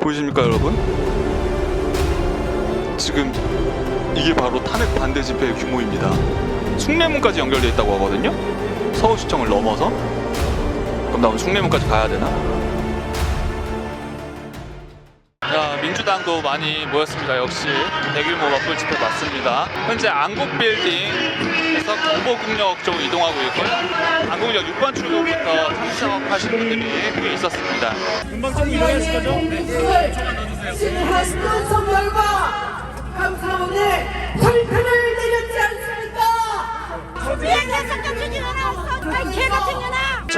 보이십니까 여러분? 지금 이게 바로 탄핵 반대 집회의 규모입니다. 숭례문까지 연결되어 있다고 하거든요. 서울시청을 넘어서. 그럼 나 오늘 숭례문까지 가야 되나? 야, 민주당도 많이 모였습니다. 역시 대규모 맞불 집회 맞습니다. 현재 안국 빌딩 에서 경보국역 쪽으로 이동하고 있고요. 안국역 6번 출구부터 참석하신 분들이 꽤 있었습니다. 신하시는 성결과 감사원의 발표를 내렸지 않습니까? 성격 주지 마라 아이 개 같은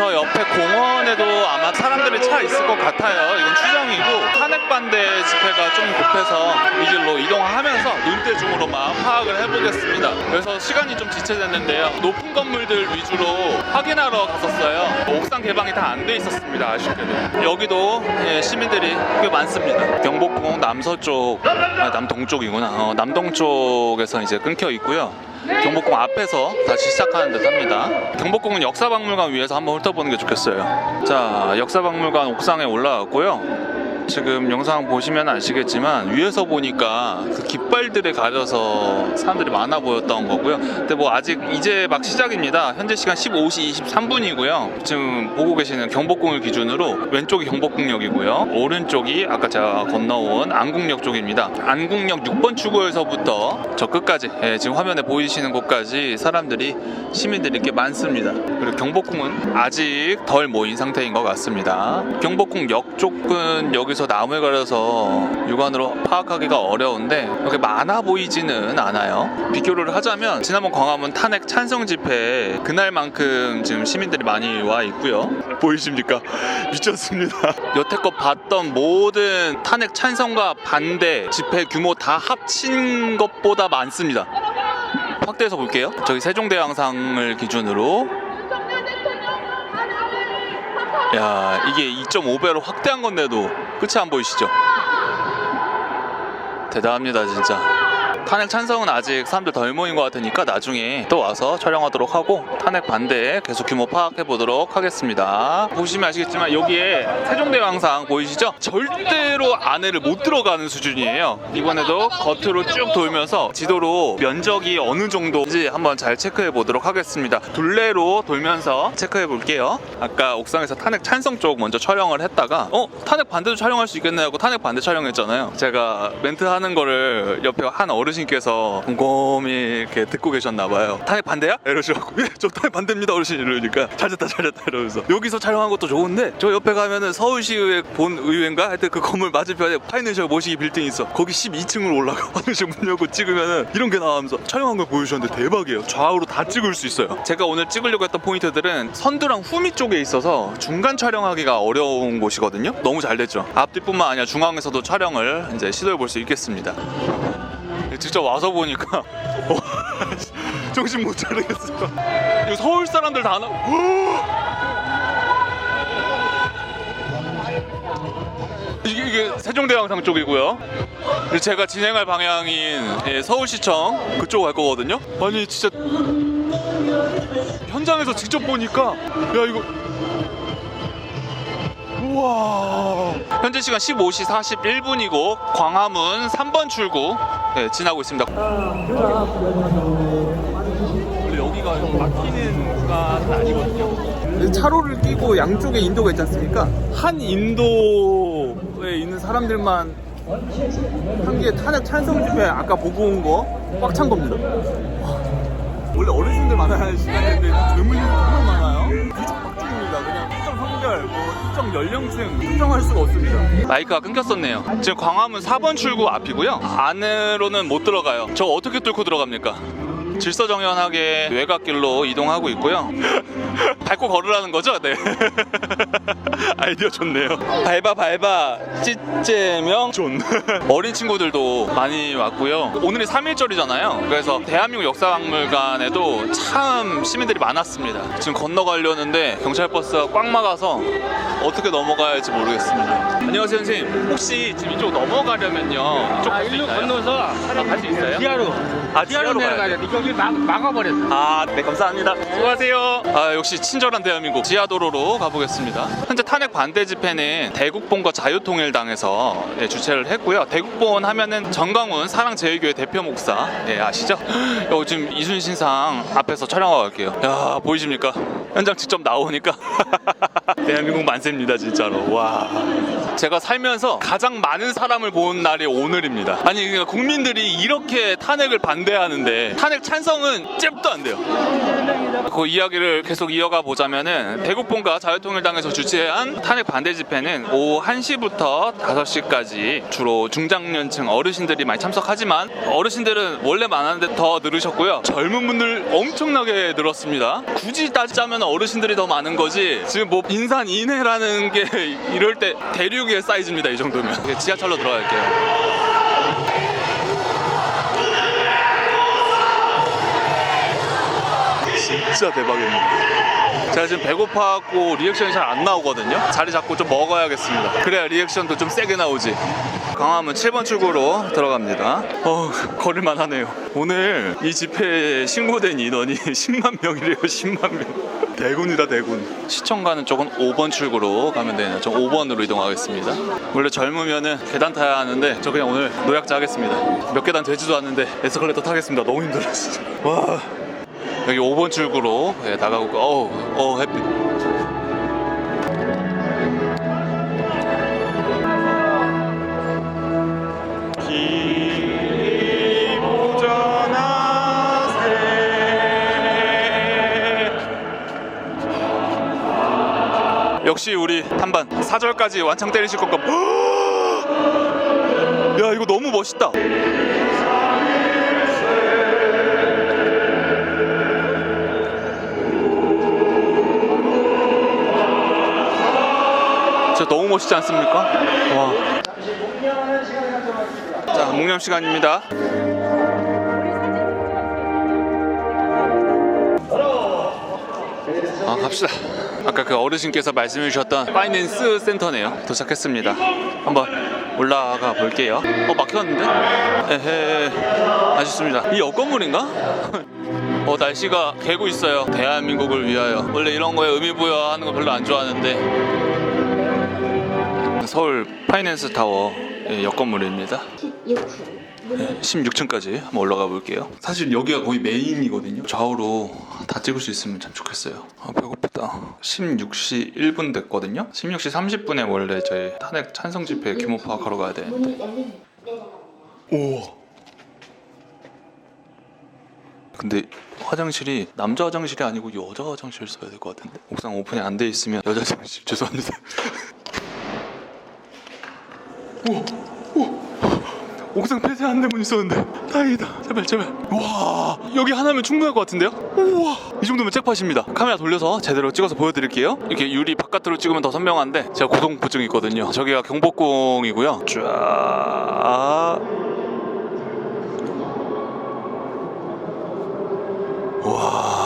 저 옆에 공원에도 아마 사람들이 차 있을 것 같아요. 이건 추정이고 탄핵 반대 집회가 좀 급해서 이 길로 이동하면서 눈대 중으로만 파악을 해보겠습니다. 그래서 시간이 좀 지체됐는데요. 높은 건물들 위주로 확인하러 갔었어요. 옥상 개방이 다 안 돼 있었습니다. 아쉽게도 여기도 예, 시민들이 꽤 많습니다. 경복궁 남서쪽, 아, 남동쪽이구나. 어, 남동쪽에서 이제 끊겨 있고요. 경복궁 앞에서 다시 시작하는 듯 합니다. 경복궁은 역사박물관 위에서 한번 훑어보는 게 좋겠어요. 자, 역사박물관 옥상에 올라왔고요. 지금 영상 보시면 아시겠지만 위에서 보니까 그 깃발들에 가려서 사람들이 많아 보였던 거고요. 근데 뭐 아직 이제 막 시작입니다. 현재 시간 15시 23분이고요. 지금 보고 계시는 경복궁을 기준으로 왼쪽이 경복궁역이고요. 오른쪽이 아까 제가 건너온 안국역 쪽입니다. 안국역 6번 출구에서부터 저 끝까지 예, 지금 화면에 보이시는 곳까지 사람들이 시민들이 꽤 많습니다. 그리고 경복궁은 아직 덜 모인 상태인 것 같습니다. 경복궁 역 쪽은 여기서 나무에 가려서 육안으로 파악하기가 어려운데 그렇게 많아 보이지는 않아요. 비교를 하자면 지난번 광화문 탄핵 찬성 집회 그날만큼 지금 시민들이 많이 와 있고요. 보이십니까? 미쳤습니다. 여태껏 봤던 모든 탄핵 찬성과 반대 집회 규모 다 합친 것보다 많습니다. 확대해서 볼게요. 저기 세종대왕상을 기준으로 야 이게 2.5배로 확대한 건데도 끝이 안 보이시죠? 대단합니다 진짜 탄핵 찬성은 아직 사람들 덜 모인 것 같으니까 나중에 또 와서 촬영하도록 하고 탄핵 반대에 계속 규모 파악해 보도록 하겠습니다. 보시면 아시겠지만 여기에 세종대왕상 보이시죠? 절대로 안에를 못 들어가는 수준이에요. 이번에도 겉으로 쭉 돌면서 지도로 면적이 어느 정도인지 한번 잘 체크해 보도록 하겠습니다. 둘레로 돌면서 체크해 볼게요. 아까 옥상에서 탄핵 찬성 쪽 먼저 촬영을 했다가 어? 탄핵 반대도 촬영할 수 있겠네 하고 탄핵 반대 촬영했잖아요. 제가 멘트 하는 거를 옆에 한 어르신 께서 곰곰이 이렇게 듣고 계셨나 봐요. 탄핵 반대야? 이러시고 예저 탄핵 반대입니다 어르신. 이러니까 잘 됐다 잘 됐다 이러면서. 여기서 촬영한 것도 좋은데 저 옆에 가면은 서울시의회 본 의회인가? 하여튼 그 건물 맞은편에 파이낸셜 모시기 빌딩 있어. 거기 12층으로 올라가 화장실 문 열고 찍으면은 이런 게 나오면서 촬영한 걸 보여주셨는데 대박이에요. 좌우로 다 찍을 수 있어요. 제가 오늘 찍으려고 했던 포인트들은 선두랑 후미 쪽에 있어서 중간 촬영하기가 어려운 곳이거든요. 너무 잘 됐죠. 앞뒤뿐만 아니라 중앙에서도 촬영을 이제 시도해 볼 수 있겠습니다 직접 와서 보니까 어, 정신 못 차리겠어요 이거 서울 사람들 다 나... 이게, 이게 세종대왕상 쪽이고요. 그리고 제가 진행할 방향인 예, 서울시청 그쪽 갈 거거든요. 아니 진짜 현장에서 직접 보니까 야 이거 우와 현재 시간 15시 41분이고 광화문 3번 출구 예, 지나고 있습니다. 원래 여기가 막히는 구간은 아니거든요. 차로를 끼고 양쪽에 인도가 있지 않습니까? 한 인도에 있는 사람들만 한개 탄핵 찬성 집회 아까 보고 온 거 꽉 찬 겁니다. 와, 원래 어르신들 많아야 시간인데 젊은이들 정말 많아요. 무조건 빡중입니다. 그냥 성별, 뭐 특정 연령층 특정할 수가 없습니다. 마이크가 끊겼었네요. 지금 광화문 4번 출구 앞이고요. 안으로는 못 들어가요. 저 어떻게 뚫고 들어갑니까? 질서정연하게 외곽길로 이동하고 있고요. 밟고 걸으라는 거죠? 네. 아이디어 좋네요. 밟아 밟아 찌째명 존. 어린 친구들도 많이 왔고요. 오늘이 3일절이잖아요. 그래서 대한민국 역사박물관에도 참 시민들이 많았습니다. 지금 건너가려는데 경찰 버스가 꽉 막아서 어떻게 넘어가야 할지 모르겠습니다. 안녕하세요, 선생님. 혹시 지금 이쪽 넘어가려면요. 이쪽 아, 갈수 일로? 건너서 갈 수 있어요? 지하로 아, 지하로 지하로 가야 내려가야? 돼. 여기 막, 막아버렸어. 아, 네, 감사합니다. 수고하세요. 아, 역시 친절한 대한민국 지하도로로 가보겠습니다. 현재 탄핵 반대 집회는 대국본과 자유통일당에서 예, 주최를 했고요. 대국본 하면은 정강훈 사랑제일교회 대표 목사 예, 아시죠? 요 지금 이순신상 앞에서 촬영하고 갈게요. 야 보이십니까? 현장 직접 나오니까 대한민국 만세입니다 진짜로. 와 제가 살면서 가장 많은 사람을 본 날이 오늘입니다. 아니 그러니까 국민들이 이렇게 탄핵을 반대하는데 탄핵 찬성은 잽도 안 돼요. 그 이야기를 계속 이어가 보자면은 대국본과 자유통일당에서 주최한 탄핵 반대 집회는 오후 1시부터 5시까지 주로 중장년층 어르신들이 많이 참석하지만 어르신들은 원래 많았는데 더 늘으셨고요. 젊은 분들 엄청나게 늘었습니다. 굳이 따지자면 어르신들이 더 많은 거지 지금 뭐 인산 인해라는 게 이럴 때 대륙의 사이즈입니다. 이 정도면 지하철로 들어갈게요. 진짜 대박입니다. 제가 지금 배고파갖고 리액션이 잘 안 나오거든요. 자리 잡고 좀 먹어야겠습니다. 그래야 리액션도 좀 세게 나오지. 강화문 7번 출구로 들어갑니다. 어, 걸을만 하네요. 오늘 이 집회에 신고된 인원이 10만 명이래요, 10만 명. 대군이다, 대군. 시청 가는 쪽은 5번 출구로 가면 되네요. 저 5번으로 이동하겠습니다. 원래 젊으면은 계단 타야 하는데 저 그냥 오늘 노약자 하겠습니다. 몇 계단 되지도 않는데 에스컬레이터 타겠습니다. 너무 힘들어, 진짜. 와. 여기 5번 출구로 예, 나가고 어우 어 햇빛 역시 우리 탄반 4절까지 완창 때리실 건가 야 이거 너무 멋있다 멋있지 않습니까? 와. 자, 묵념 시간입니다. 아, 갑시다. 아까 그 어르신께서 말씀해 주셨던 파이낸스 센터네요. 도착했습니다. 한번 올라가 볼게요. 어, 막혔는데? 에헤. 아쉽습니다. 이 옆 건물인가? 어, 날씨가 개고 있어요. 대한민국을 위하여. 원래 이런 거에 의미 부여하는 거 별로 안 좋아하는데. 서울 파이낸스 타워 예, 옆건물입니다. 16층까지 한번 올라가 볼게요. 사실 여기가 거의 메인이거든요. 좌우로 다 찍을 수 있으면 참 좋겠어요. 아, 배고프다. 16시 1분 됐거든요. 16시 30분에 원래 저희 탄핵 찬성 집회 규모 파악하러 가야 되는데. 우와. 근데 화장실이 남자 화장실이 아니고 여자 화장실 써야 될 것 같은데 옥상 오픈이 안 돼 있으면 여자 화장실 죄송합니다. 우와, 우와. 옥상 폐쇄 안내문 있었는데. 다행이다. 제발 제발. 와 여기 하나면 충분할 것 같은데요? 우와. 이 정도면 잭팟입니다. 카메라 돌려서 제대로 찍어서 보여드릴게요. 이렇게 유리 바깥으로 찍으면 더 선명한데 제가 고동포증이 있거든요. 저기가 경복궁이고요. 쫙. 와.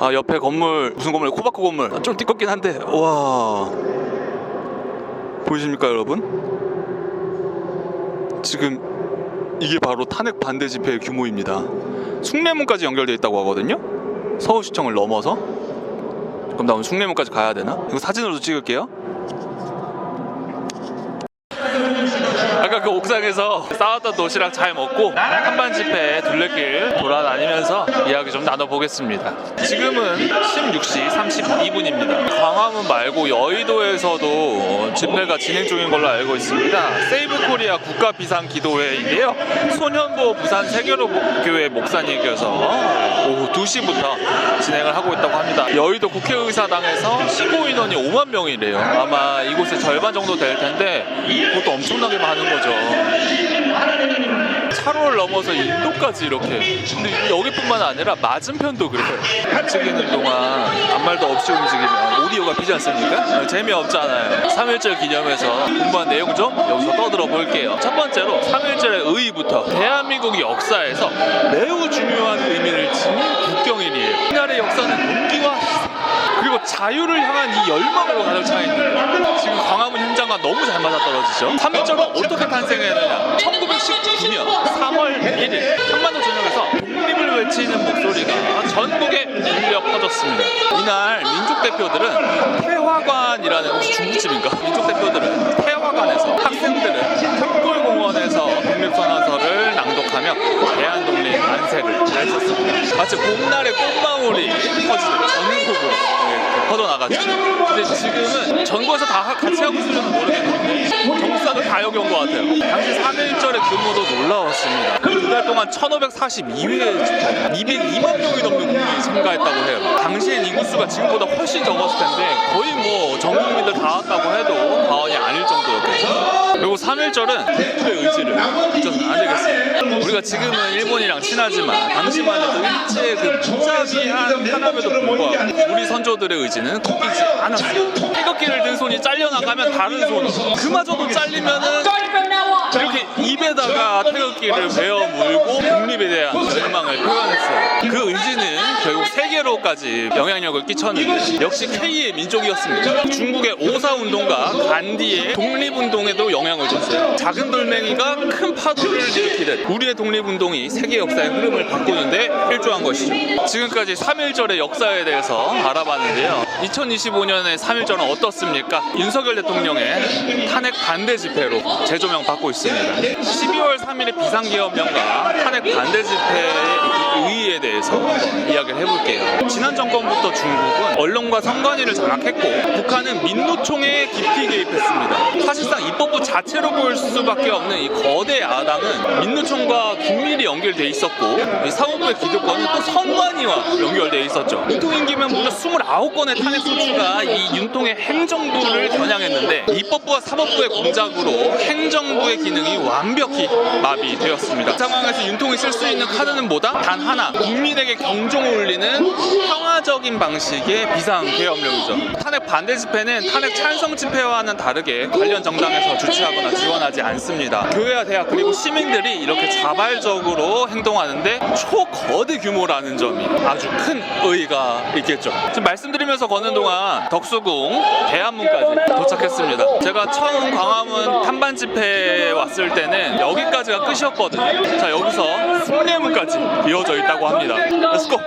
아 옆에 건물 무슨 건물? 코바코 건물. 아, 좀 띠껍긴 한데. 와. 보이십니까 여러분? 지금 이게 바로 탄핵 반대 집회의 규모입니다. 숭례문까지 연결돼 있다고 하거든요. 서울시청을 넘어서. 그럼 나 오늘 숭례문까지 가야 되나? 이거 사진으로도 찍을게요. 아까 그 옥상에서 싸웠던 도시락 잘 먹고 한반 집회 둘레길 돌아다니면서 이야기 좀 나눠보겠습니다. 지금은 16시 32분입니다. 광화문 말고 여의도에서도 집회가 진행 중인 걸로 알고 있습니다. 세이브 코리아 국가 비상 기도회인데요. 손현보 부산 세계로 교회 목사님께서 오후 2시부터 진행을 하고 있다고 합니다. 여의도 국회의사당에서 신고 인원이 5만 명이래요. 아마 이곳의 절반 정도 될 텐데 그것도 엄청나게 많은 거죠. 차로를 넘어서 인도까지 이렇게. 근데 여기뿐만 아니라 맞은편도 그래요. 움직이는 동안 아무 말도 없이 움직이면 오디오가 비지 않습니까? 재미없잖아요. 3.1절 기념해서 공부한 내용 좀 여기서 떠들어 볼게요. 첫 번째로 3.1절의 의의부터 대한민국 역사에서 매우 중요한 의미를 지닌 국경일이에요. 이날의 역사는 희생, 그리고 자유를 향한 이 열망으로 가득 차 있는. 지금 광화문 현장과 너무 잘 맞아떨어지죠. 3.1절은 어떻게 탄생했느냐? 1919년 3월 1일 한반도 전역에서 독립을 외치는 목소리가 전국에 울려 퍼졌습니다. 이날 민족 대표들은 태화관이라는 혹시 중국집인가? 민족 대표들은 태화관에서 학생들은 탑골공원에서 독립선언서를 낭독하며 대한 독립 만세를 했었습니다. 마치 봄날의 꽃망울이 터지듯 전국으로. 네, 퍼져나가죠. 근데 지금은 전국에서 다 하- 같이 하고 있으면 모르겠는데 정부사도 다 여기 온 것 같아요. 당시 3.1절의 규모도 놀라웠습니다. 두 달 동안 1542회 집회, 202만 명이 넘는 국민이 참가했다고 해요. 당시엔 인구수가 지금보다 훨씬 적었을 텐데 거의 뭐 전 국민들 다 왔다고 해도 과언이 아닐 정도였겠죠. 그리고 3.1절은 국부의 의지를 잊어서는 안 되겠습니다. 우리가 지금은 일본이랑 친하지만 당시만 해도 일제의 그 무자비한 탄압에도 불구하고 우리 선조들의 의지는 꺾이지 않았어요. 태극기를 든 손이 잘려나가면 다른 손으로 그마저도 잘리면은 이렇게 입에다가 태극기를 베어 물고 독립에 대한 열망을 표현했어요. 그 의지는 결국 세계로까지 영향력을 끼쳤는데 역시 K의 민족이었습니다. 중국의 오사운동과 간디의 독립운동에도 영향을 줬어요. 작은 돌멩이가 큰 파도를 일으키듯 우리의 독립운동이 세계 역사의 흐름을 바꾸는데 필조한 것이죠. 지금까지 3.1절의 역사에 대해서 알아봤는데요. 2025년의 3.1절은 어떻습니까? 윤석열 대통령의 탄핵 반대 집회로 재조명 받고 있습니다. 12월 3일의 비상기업령과 탄핵 반대 집회의 의의에 대해서 이야기를 해볼게요. 지난 정권부터 중국은 언론과 선관위를 장악했고 북한은 민노총에 깊이 개입했습니다. 사실상 입법부 자체로 볼 수밖에 없는 이 거대 야당은 민노총과 긴밀히 연결돼 있었고 이 사법부의 기득권은 또 선관위와 연결돼 있었죠. 윤통 임기면 무려 29건의 탄핵 소추가 이 윤통의 행정부를 겨냥했는데 입법부와 사법부의 공작으로 행정부의 기능이 완벽히 마비되었습니다. 이 상황에서 윤통이 쓸 수 있는 카드는 뭐다? 단 하나 국민에게 경종을 울리는 평화적인 방식의 비상 계엄령이죠. 탄핵 반대 집회는 탄핵 찬성 집회와는 다르게 관련 정당에서 주최하거나 지원하지 않습니다. 교회와 대학 그리고 시민들이 이렇게 자발적으로 행동하는데 초거대 규모라는 점이 아주 큰 의의가 있겠죠. 지금 말씀드리면서 걷는 동안 덕수궁 대한문까지 도착했습니다. 제가 처음 광화문 탐반 집회에 왔을 때는 여기까지가 끝이었거든요. 자 여기서 숭례문까지 이어져 있다고 합니다. 렛츠고!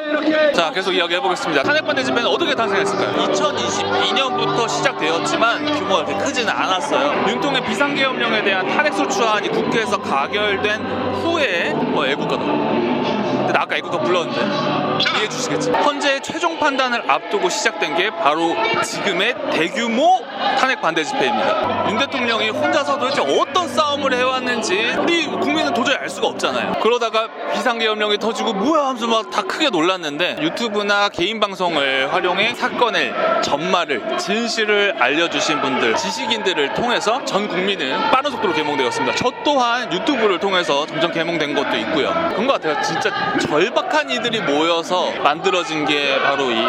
자 계속 이야기해 보겠습니다. 탄핵반대 집회는 어떻게 탄생했을까요? 2022년부터 시작되었지만 규모가 그렇게 크지는 않았어요. 윤통의 비상계엄령에 대한 탄핵 소추안이 국회에서 가결된 후에 뭐 애국가도 근데 나 아까 애국가 불렀는데 이해해 주시겠지? 현재 최종 판단을 앞두고 시작된 게 바로 지금의 대규모 탄핵 반대 집회입니다. 윤 대통령이 혼자서 도대체 어떤 싸움을 해왔는지 우리 국민은 도저히 알 수가 없잖아요. 그러다가 비상계엄령이 터지고 뭐야 하면서 막 다 크게 놀랐는데 유튜브나 개인 방송을 활용해 사건의 전말을 진실을 알려주신 분들 지식인들을 통해서 전 국민은 빠른 속도로 개몽되었습니다. 저 또한 유튜브를 통해서 점점 개몽된 것도 있고요. 그런 것 같아요. 진짜 절박한 이들이 모여서 만들어진 게 바로 이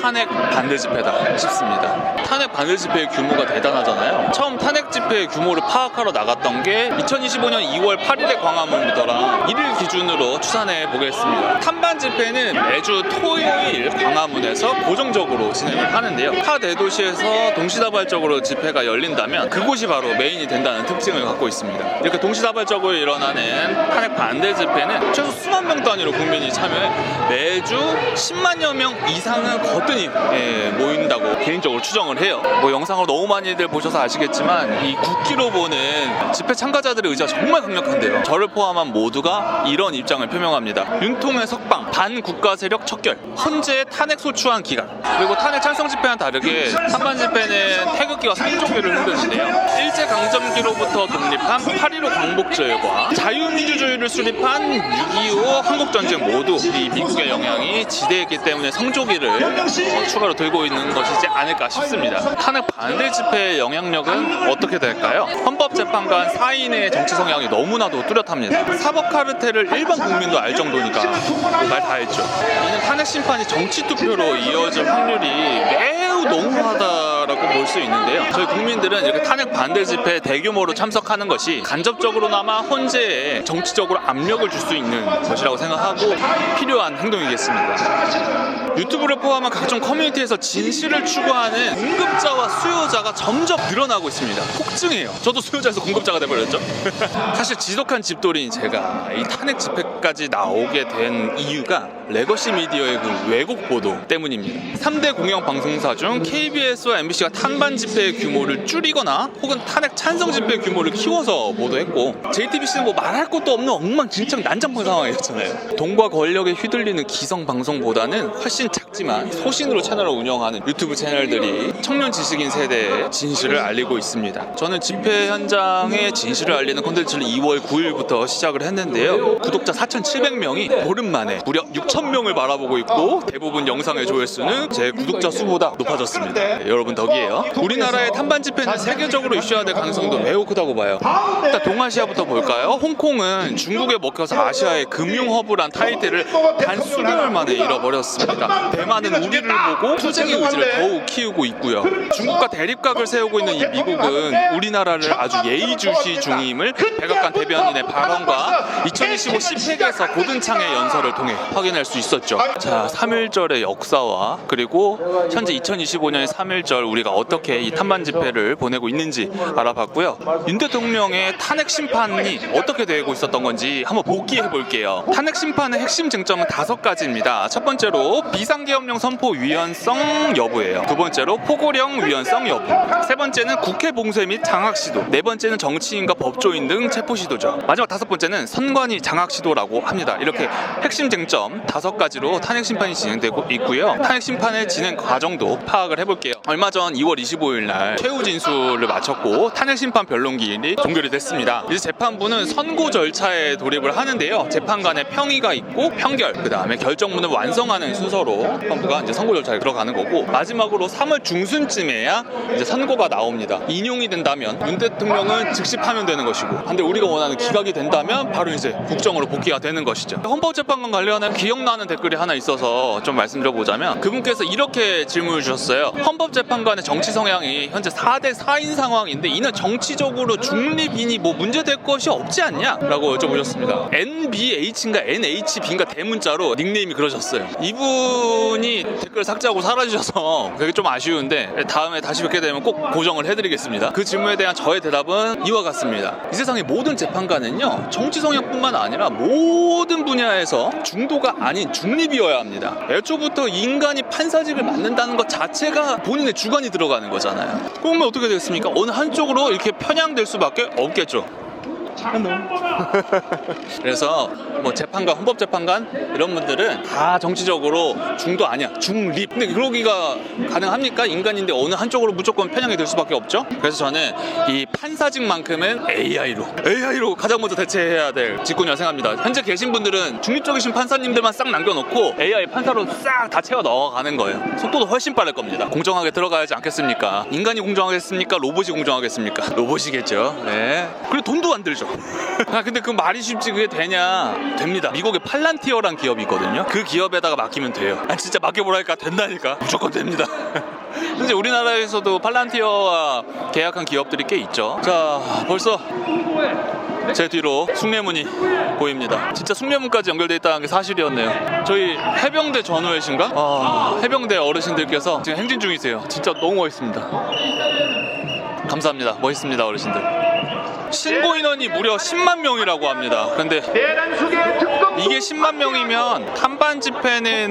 탄핵 반대 집회다 싶습니다. 탄핵 반대 집회의 규모가 대단하잖아요. 처음 탄핵 집회의 규모를 파악하러 나갔던 게 2025년 2월 8일의 광화문부터라 이를 기준으로 추산해 보겠습니다. 탄반 집회는 매주 토요일 광화문에서 고정적으로 진행을 하는데요. 타 대도시에서 동시다발적으로 집회가 열린다면 그곳이 바로 메인이 된다는 특징을 갖고 있습니다. 이렇게 동시다발적으로 일어나는 탄핵 반대 집회는 최소 수만 명 단위로 국민이 참여해 매주 10만여 명 이상은 거 뜬히 예, 모인다고 개인적으로 추정을 해요. 뭐 영상을 너무 많이들 보셔서 아시겠지만 이 국기로 보는 집회 참가자들의 의지가 정말 강력한데요. 저를 포함한 모두가 이런 입장을 표명합니다. 윤통의 석방, 반국가 세력 척결, 헌재의 탄핵 소추안 기간, 그리고 탄핵 찬성 집회와는 다르게 탄반 집회는 태극기와 상조기를 흔드는데요. 일제 강점기로부터 독립한 8.15 광복절과 자유민주주의를 수립한 6.25 한국전쟁 모두 이 미국의 영향이 지대했기 때문에 성조기를 어, 추가로 들고 있는 것이지 않을까 싶습니다. 탄핵 반대 집회의 영향력은 어떻게 될까요? 헌법재판관 4인의 정치 성향이 너무나도 뚜렷합니다. 사법 카르텔을 일반 국민도 알 정도니까 말 다 했죠. 이는 탄핵 심판이 정치 투표로 이어질 확률이 매우 농후하다라고 볼 수 있는데요. 저희 국민들은 이렇게 탄핵 반대 집회 대규모로 참석하는 것이 간접적으로나마 헌재에 정치적으로 압력을 줄 수 있는 것이라고 생각하고 필요한 행동이겠습니다. 유튜브를 포함한 각종 커뮤니티에서 진실을 추구하는 공급자와 수요자가 점점 늘어나고 있습니다. 폭증해요. 저도 수요자에서 공급자가 돼버렸죠. 사실 지독한 집돌이인 제가 이 탄핵 집회까지 나오게 된 이유가 레거시 미디어의 그 왜곡 보도 때문입니다. 3대 공영 방송사 중 KBS와 MBC가 탄반 집회 규모를 줄이거나 혹은 탄핵 찬성 집회 규모를 키워서 보도했고 JTBC는 뭐 말할 것도 없는 엉망진창 난장판 상황이었잖아요. 돈과 권력에 휘둘리는 기성 방송보다는 훨씬 작지만 소신으로 채널을 운영하는 유튜브 채널들이 청년 지식인 세대의 진실을 알리고 있습니다. 저는 집회 현장의 진실을 알리는 콘텐츠를 2월 9일부터 시작을 했는데요. 구독자 4,700명이 보름 만에 무려 6,000명을 바라보고 있고 대부분 영상의 조회수는 제 구독자 수보다 높아졌습니다. 네, 여러분 덕이에요. 우리나라의 탄반 집회는 세계적으로 이슈화될 가능성도 매우 크다고 봐요. 일단 동아시아부터 볼까요? 홍콩은 중국에 먹혀서 아시아의 금융 허브란 타이틀을 단 수개월 만에 잃어버렸습니다. 대만은 우리를 보고 투쟁의 의지를 더욱 키우고 있고요. 중국과 대립각을 세우고 있는 이 미국은 우리나라를 아주 예의주시 중임을 백악관 대변인의 발언과 2025 10회에서 고든창의 연설을 통해 확인 할 수 있었죠. 자, 3.1절의 역사와 그리고 현재 2025년의 3.1절 우리가 어떻게 이 탄반 집회를 보내고 있는지 알아봤고요. 윤 대통령의 탄핵 심판이 어떻게 되고 있었던 건지 한번 복기해 볼게요. 탄핵 심판의 핵심 쟁점은 다섯 가지입니다. 첫 번째로 비상계엄령 선포 위헌성 여부예요. 두 번째로 포고령 위헌성 여부. 세 번째는 국회 봉쇄 및 장악 시도. 네 번째는 정치인과 법조인 등 체포 시도죠. 마지막 다섯 번째는 선관위 장악 시도라고 합니다. 이렇게 핵심 쟁점 다섯 가지로 탄핵 심판이 진행되고 있고요. 탄핵 심판의 진행 과정도 파악을 해볼게요. 얼마 전 2월 25일 날 최후 진술을 마쳤고 탄핵 심판 변론기일이 종결이 됐습니다. 이제 재판부는 선고 절차에 돌입을 하는데요. 재판관의 평의가 있고 평결, 그 다음에 결정문을 완성하는 순서로 판부가 이제 선고 절차에 들어가는 거고 마지막으로 3월 중순쯤에야 이제 선고가 나옵니다. 인용이 된다면 윤 대통령은 즉시 파면되는 것이고, 근데 우리가 원하는 기각이 된다면 바로 이제 국정으로 복귀가 되는 것이죠. 헌법재판관 관련한 기억 나는 댓글이 하나 있어서 좀 말씀드려보자면 그분께서 이렇게 질문을 주셨어요. 헌법재판관의 정치 성향이 현재 4대 4인 상황인데 이는 정치적으로 중립이니 뭐 문제될 것이 없지 않냐? 라고 여쭤보셨습니다. NBH인가 NHB인가 대문자로 닉네임이 그러셨어요. 이분이 댓글 삭제하고 사라지셔서 그게 좀 아쉬운데 다음에 다시 뵙게 되면 꼭 고정을 해드리겠습니다. 그 질문에 대한 저의 대답은 이와 같습니다. 이 세상의 모든 재판관은요 정치 성향뿐만 아니라 모든 분야에서 중도가 아닌 중립이어야 합니다. 애초부터 인간이 판사직을 맡는다는 것 자체가 본인의 주관이 들어가는 거잖아요. 그러면 어떻게 되겠습니까? 어느 한쪽으로 이렇게 편향될 수밖에 없겠죠. 그래서 뭐 재판관, 헌법 재판관 이런 분들은 다 정치적으로 중도 아니야, 중립. 근데 그러기가 가능합니까? 인간인데 어느 한쪽으로 무조건 편향이 될 수밖에 없죠. 그래서 저는 이 판사직만큼은 AI로, AI로 가장 먼저 대체해야 될 직군이라 생각합니다. 현재 계신 분들은 중립적이신 판사님들만 싹 남겨놓고 AI 판사로 싹 다 채워 넣어가는 거예요. 속도도 훨씬 빠를 겁니다. 공정하게 들어가야지 않겠습니까? 인간이 공정하겠습니까? 로봇이 공정하겠습니까? 로봇이겠죠. 네. 그리고 돈도 안 들죠. 아 근데 그 말이 쉽지 그게 되냐? 됩니다. 미국에 팔란티어란 기업이 있거든요. 그 기업에다가 맡기면 돼요. 아 진짜 맡겨보라니까 된다니까. 무조건 됩니다. 현재 우리나라에서도 팔란티어와 계약한 기업들이 꽤 있죠. 자 벌써 제 뒤로 숭례문이 보입니다. 진짜 숭례문까지 연결돼 있다는 게 사실이었네요. 저희 해병대 전우회신가? 아, 해병대 어르신들께서 지금 행진 중이세요. 진짜 너무 멋있습니다. 감사합니다. 멋있습니다, 어르신들. 신고 인원이 무려 10만 명이라고 합니다. 특검 이게 10만 명이면 탄반 집회는